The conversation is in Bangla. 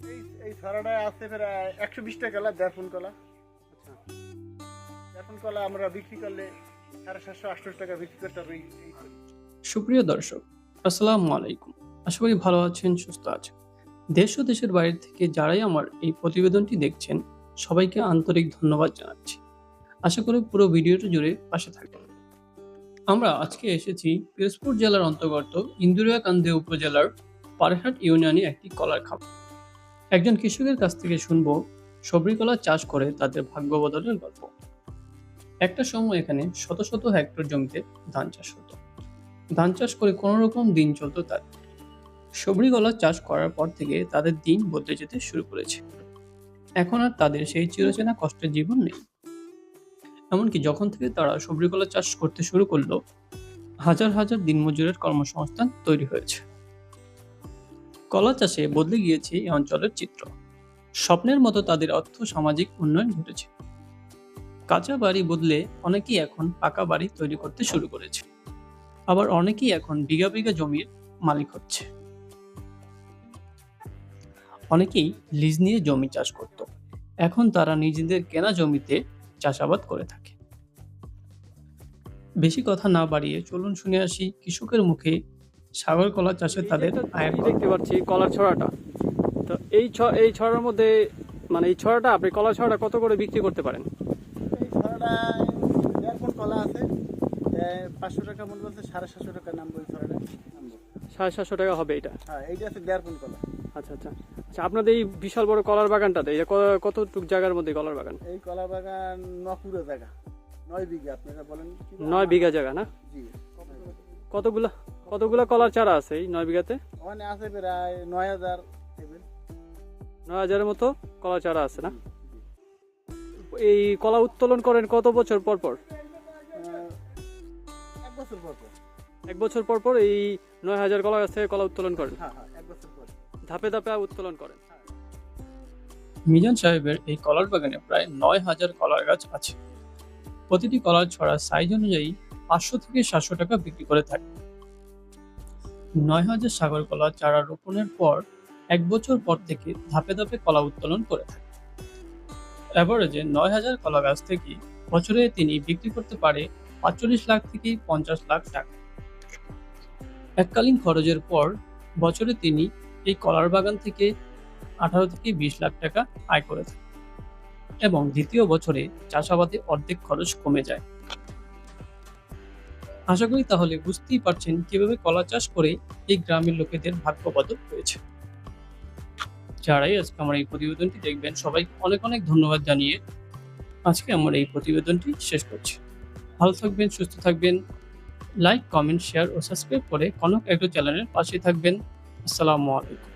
এই এই ছড়াটায় আছে প্রায় একশো বিশ টাকা কলা দেড়ফুন কলা। আচ্ছা। দেড়ফুন কলা আমরা বিক্রি করলে সাড়ে সাতশো আটশো টাকা বিক্রি করতে হবে। সুপ্রিয় দর্শক আসসালামু আলাইকুম। আশা করি ভালো আছেন সুস্থ আছেন। দেশ ও দেশের বাইরে থেকে যারাই আমার এই প্রতিবেদনটি দেখছেন সবাইকে আন্তরিক ধন্যবাদ জানাচ্ছি। আশা করি পুরো ভিডিওটি জুড়ে পাশে থাকবেন আমরা আজকে এসেছি পিরোজপুর জেলার অন্তর্গত ইন্দুরিয়াকান্দি উপজেলার পারহাট ইউনিয়নে একটি কলার খামার। একজন কৃষকের কাছ থেকে শুনব সবরি কলা চাষ করে তাদের ভাগ্য বদলের গল্প। একটা সময় এখানে শত শত হেক্টর জমিতে ধান চাষ হতো। ধান চাষ করে কোনো রকম দিন চলতো তার। সবরি গলা চাষ করার পর থেকে তাদের দিন বদলে যেতে শুরু করেছে। এখন আর তাদের সেই চিরচেনা কষ্টের জীবন নেই। এমনকি যখন থেকে তারা সবরি কলা চাষ করতে শুরু করল, হাজার হাজার দিনমজুরের কর্মসংস্থান তৈরি হয়েছে। কলা চাষে বদলে গিয়েছে এই অঞ্চলের চিত্র। স্বপ্নের মতো তাদের অর্থ সামাজিক উন্নয়ন ঘটেছে। কাঁচা বাড়ি বদলে অনেকেই এখন পাকা বাড়ি তৈরি করতে শুরু করেছে। আবার অনেকেই এখন বিঘা বিঘা জমির মালিক হচ্ছে। অনেকেই লিজ নিয়ে জমি চাষ করত। এখন তারা নিজেদের কেনা জমিতে চাষাবাদ করে থাকে। বেশি কথা না বাড়িয়ে চলুন শুনে আসি কৃষকের মুখে সাগর কলা চাষে তাদের আয়ের দেখতে পাচ্ছি কলার ছড়াটা। তো এই ছ এই ছড়ার মধ্যে মানে এই ছড়াটা আপনি কলা ছড়াটা কত করে বিক্রি করতে পারেন? এই দেড়ফুন কলা আছে। পাঁচশো টাকা মনে বলছে সাড়ে সাতশো টাকা নাম বলছে ছড়াটা। সাড়ে সাতশো টাকা হবে এটা? হ্যাঁ এইটা আছে কলা। আচ্ছা আচ্ছা। আচ্ছা আপনাদের এই বিশাল বড় কলার বাগানটাতে এটা কতটুক জায়গার মধ্যে কলার বাগান? এই কলা বাগান জায়গা নয় বিঘা আপনারা বলেন নয় বিঘা জায়গা না? জি। কতগুলা কতগুলা কলার চারা আছে এই নয় বিঘাতে? ওখানে আছে প্রায় নয় হাজার নয় হাজারের মতো কলার চারা আছে না? এই কলা উত্তোলন করেন কত বছর পর পর? এক বছর পর পর। এক বছর পর পর এই নয় হাজার কলা গাছ থেকে কলা উত্তোলন করেন? হ্যাঁ হ্যাঁ এক বছর পর। ধাপে ধাপে উত্তোলন করেন। মিজান সাহেবের এই কলার বাগানে প্রায় নয় হাজার কলার গাছ আছে। প্রতিটি কলার ছড়া সাইজ অনুযায়ী পাঁচশো থেকে সাতশো টাকা বিক্রি করে থাকে। নয় হাজার সাগর কলা চারা রোপণের পর এক বছর পর থেকে ধাপে ধাপে কলা উত্তোলন করে থাকে। অ্যাভারেজে নয় হাজার কলা গাছ থেকে বছরে তিনি বিক্রি করতে পারে পাঁচচল্লিশ লাখ থেকে পঞ্চাশ লাখ টাকা। এককালীন খরচের পর বছরে তিনি এই কলার বাগান থেকে আঠারো থেকে বিশ লাখ টাকা আয় করে থাকে এবং দ্বিতীয় বছরে চাষাবাদে অর্ধেক খরচ কমে যায়। আশা করি তাহলে বুঝতেই পারছেন কীভাবে কলা চাষ করে এই গ্রামের লোকেদের ভাগ্য বদল হয়েছে। যারাই আজকে আমার এই প্রতিবেদনটি দেখবেন, সবাইকে অনেক অনেক ধন্যবাদ জানিয়ে আজকে আমার এই প্রতিবেদনটি শেষ করছি। ভালো থাকবেন, সুস্থ থাকবেন। লাইক, কমেন্ট, শেয়ার ও সাবস্ক্রাইব করে কনক এগ্রো চ্যানেলের পাশে থাকবেন। আসসালামু আলাইকুম।